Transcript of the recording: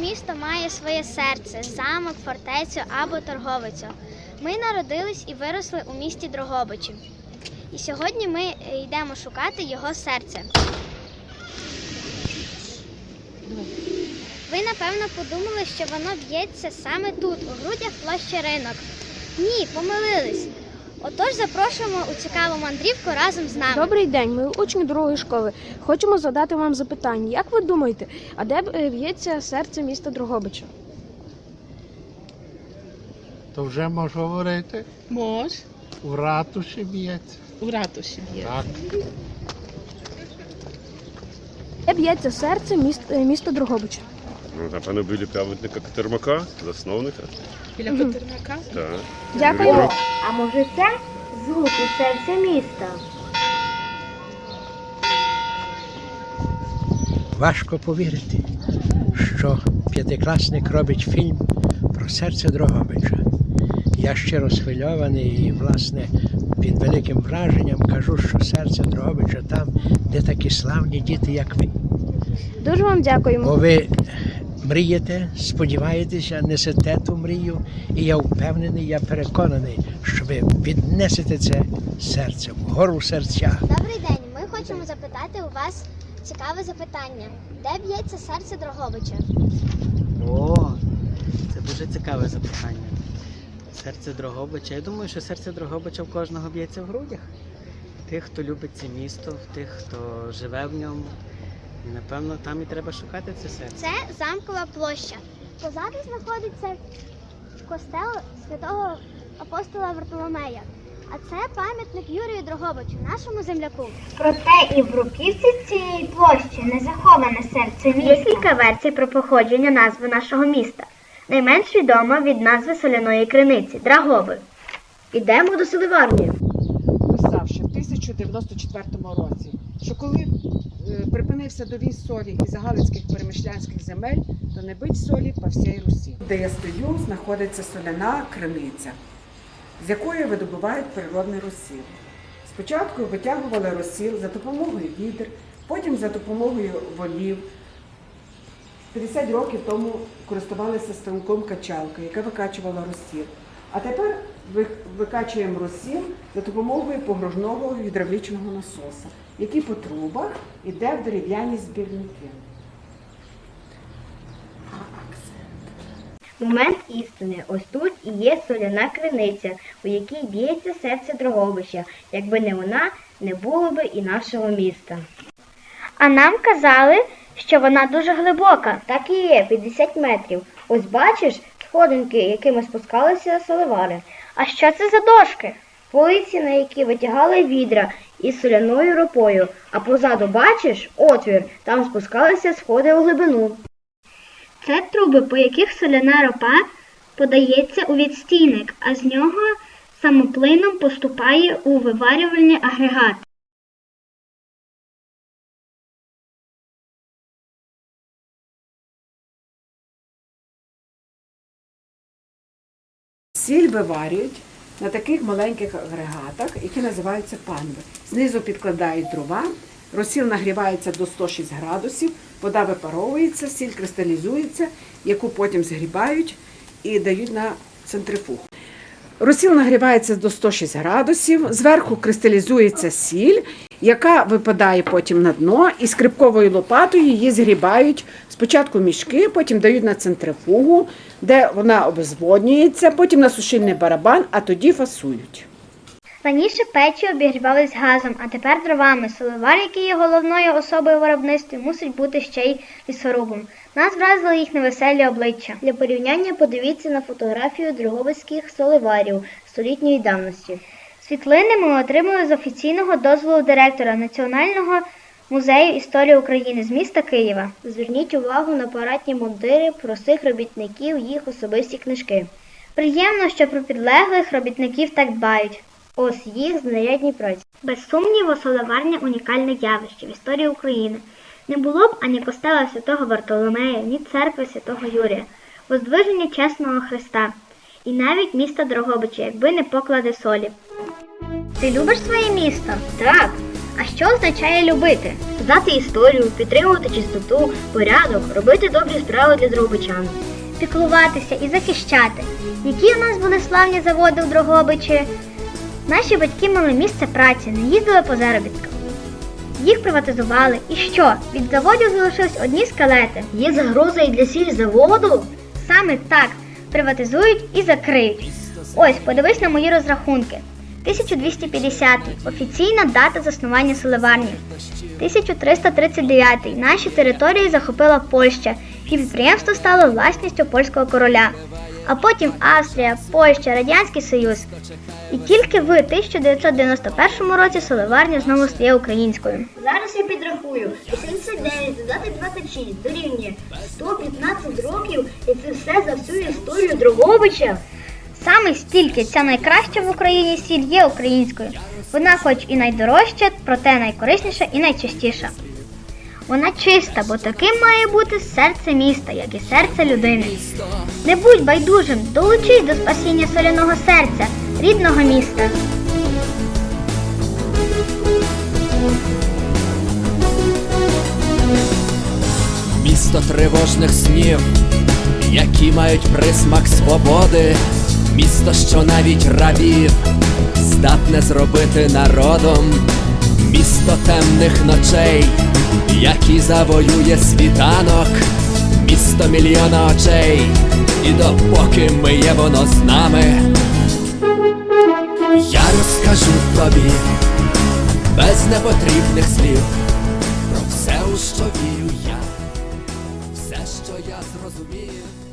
місто має своє серце, замок, фортецю або торговицю. Ми народились і виросли у місті Дрогобичі. І сьогодні ми йдемо шукати його серце. Ви напевно подумали, що воно б'ється саме тут, у грудях площі ринок. Ні, помилились. Отож запрошуємо у цікаву мандрівку разом з нами. Добрий день, ми учні другої школи. Хочемо задати вам запитання. Як ви думаєте, а де е, б'ється серце міста Дрогобича? То вже можу говорити. Мож У ратуші б'ється. у ратуші б'є. Так. Де б'ється серце міст, е, міста Дрогобича? Ну, напевно, біля пам'ятника Катермака, засновника. Біля Петернака. Так. Дякую. А може це звук у серця міста? Важко повірити, що п'ятикласник робить фільм про серце Дрогобича. Я щиро схвильований і, власне, під великим враженням кажу, що серце Дрогобича там, де такі славні діти, як ви. Дуже вам дякуємо. Бо ви мрієте, сподіваєтеся, несете ту мрію, і я впевнений, я переконаний, що ви віднесете це серце вгору серця. Добрий день. Ми хочемо запитати у вас цікаве запитання. Де б'ється серце Дрогобича? О, це дуже цікаве запитання. Серце Дрогобича. Я думаю, що серце Дрогобича в кожного б'ється в грудях. Тих, хто любить це місто, тих, хто живе в ньому. І напевно там і треба шукати це серце. Це замкова площа. Позаду знаходиться костел святого апостола Вартоломея. А це пам'ятник Юрію Дрогобичу, нашому земляку. Проте і в руківці цієї площі не заховане серце міста. Є кілька версій про походження назви нашого міста. Найменш відома від назви соляної криниці Драгови. Ідемо до Селиварні. писав ще в 1094 році, що коли е, припинився довіз солі із галицьких перемишлянських земель, то не бить солі по всій Русі. Де я стою, знаходиться соляна криниця, з якої видобувають природний розсіл. Спочатку витягували розсіл за допомогою відер, потім за допомогою волів. 50 років тому користувалися станком качалка, яка викачувала розсіл. А тепер викачуємо розсіл за допомогою погружного гідравлічного насоса, який по трубах йде в дерев'яні збірники. Момент істини. Ось тут і є соляна криниця, у якій б'ється серце Дрогобича. Якби не вона, не було би і нашого міста. А нам казали, що вона дуже глибока. Так і є, 50 метрів. Ось бачиш сходинки, якими спускалися соливари. А що це за дошки? Полиці, на які витягали відра із соляною ропою. А позаду бачиш отвір, там спускалися сходи у глибину. Це труби, по яких соляна ропа подається у відстійник, а з нього самоплином поступає у виварювальний агрегат. Сіль виварюють на таких маленьких агрегатах, які називаються панви. Знизу підкладають дрова, розсіл нагрівається до 106 градусів, вода випаровується, сіль кристалізується, яку потім згрібають і дають на центрифугу. Розсіл нагрівається до 106 градусів, зверху кристалізується сіль, яка випадає потім на дно, і скрипковою лопатою її згрібають спочатку в мішки, потім дають на центрифугу, де вона обезводнюється, потім на сушильний барабан, а тоді фасують. Раніше печі обігрівались газом, а тепер дровами. Соливар, який є головною особою в виробництві, мусить бути ще й лісорубом. Нас вразили їх невеселі обличчя. Для порівняння подивіться на фотографію дрогобицьких соливарів столітньої давності. Світлини ми отримали з офіційного дозволу директора Національного музею історії України з міста Києва. Зверніть увагу на парадні мундири простих робітників, їх особисті книжки. Приємно, що про підлеглих робітників так дбають. Ось їх знарядні праці. Без сумніву, соливарня унікальне явище в історії України. Не було б ані костела святого Вартоломея, ні церкви святого Юрія, воздвиження чесного Христа, і навіть міста Дрогобича, якби не поклади солі. Ти любиш своє місто? Так. А що означає любити? Знати історію, підтримувати чистоту, порядок, робити добрі справи для Дрогобичан. Піклуватися і захищати. Які у нас були славні заводи у Дрогобичі? Наші батьки мали місце праці, не їздили по заробітках. Їх приватизували. І що? Від заводів залишились одні скелети. Є загроза і для сільзаводу? Саме так. Приватизують і закриють. Ось, подивись на мої розрахунки. 1250 офіційна дата заснування Соливарні. 1339 наші території захопила Польща, і підприємство стало власністю польського короля. А потім Австрія, Польща, Радянський Союз. І тільки в 1991 році Соливарня знову стає українською. Зараз я підрахую. 89 додати 26 дорівнює 115 років, і це все за всю історію Дрогобича. Саме стільки ця найкраща в Україні сіль є українською. Вона хоч і найдорожча, проте найкорисніша і найчастіша. Вона чиста, бо таким має бути серце міста, як і серце людини. Не будь байдужим, долучись до спасіння соляного серця, рідного міста. Місто тривожних снів, які мають присмак свободи, місто, що навіть рабів здатне зробити народом, місто темних ночей, які завоює світанок, місто мільйона очей, і допоки ми є воно з нами, я розкажу тобі без непотрібних слів про все, у що вірю я все, що я зрозумів.